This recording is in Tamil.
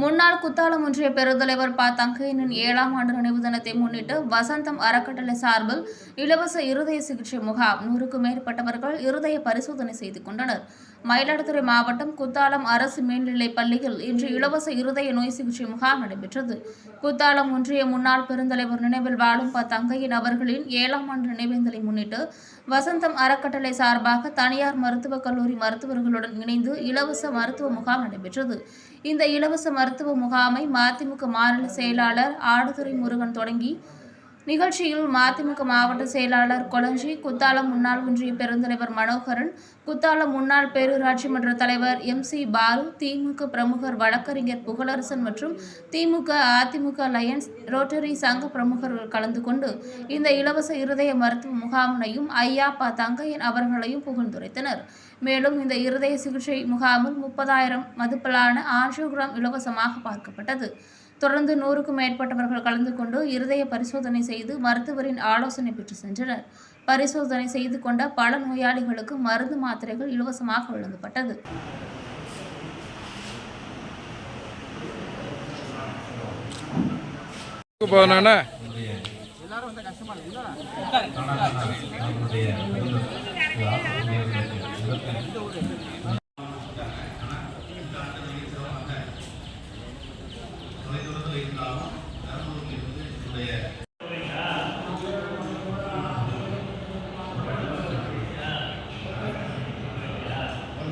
முன்னாள் குத்தாலம் ஒன்றிய பெருந்தலைவர் ப. தங்கையனின் ஏழாம் ஆண்டு நினைவு தினத்தை முன்னிட்டு வசந்தம் அறக்கட்டளை சார்பில் இலவச இருதய சிகிச்சை முகாம் நூறுக்கும் மேற்பட்டவர்கள் இருதய பரிசோதனை செய்து கொண்டனர். மயிலாடுதுறை மாவட்டம் குத்தாலம் அரசு மேல்நிலைப் பள்ளியில் இன்று இலவச இருதய நோய் சிகிச்சை முகாம் நடைபெற்றது. குத்தாலம் ஒன்றிய முன்னாள் பெருந்தலைவர் நினைவில் வாழும் ப. தங்கையன் அவர்களின் ஏழாம் ஆண்டு நினைவேந்தலை முன்னிட்டு வசந்தம் அறக்கட்டளை சார்பாக தனியார் மருத்துவக் கல்லூரி மருத்துவர்களுடன் இணைந்து இலவச மருத்துவ முகாம் நடைபெற்றது. இந்த இலவச மருத்துவ முகாமை மதிமுக மாநில செயலாளர் ஆடுதுறை முருகன் தொடங்கி நிகழ்ச்சியில் மதிமுக மாவட்ட செயலாளர் கொளஞ்சி குத்தாலம் முன்னாள் ஒன்றிய பெருந்தலைவர் மனோகரன் குத்தாலம் முன்னாள் பேரூராட்சி மன்ற தலைவர் எம் சி பாலு திமுக பிரமுகர் வழக்கறிஞர் புகழரசன் மற்றும் திமுக அதிமுக லயன்ஸ் ரோட்டரி சங்க பிரமுகர்கள் கலந்து கொண்டு இந்த இலவச இருதய மருத்துவ முகாமினையும் ஐயாப்பா தங்கையன் அவர்களையும் புகழ்ந்துரைத்தனர். மேலும் இந்த இருதய சிகிச்சை முகாமில் முப்பதாயிரம் மதிப்பிலான ஆன்ஜியோகிராம் இலவசமாக பார்க்கப்பட்டது. தொடர்ந்து நூறுக்கும் மேற்பட்டவர்கள் கலந்து கொண்டு இருதய பரிசோதனை செய்து மருத்துவரின் ஆலோசனை பெற்று சென்றனர். பரிசோதனை செய்து கொண்ட பல நோயாளிகளுக்கு மருந்து மாத்திரைகள் இலவசமாக வழங்கப்பட்டது.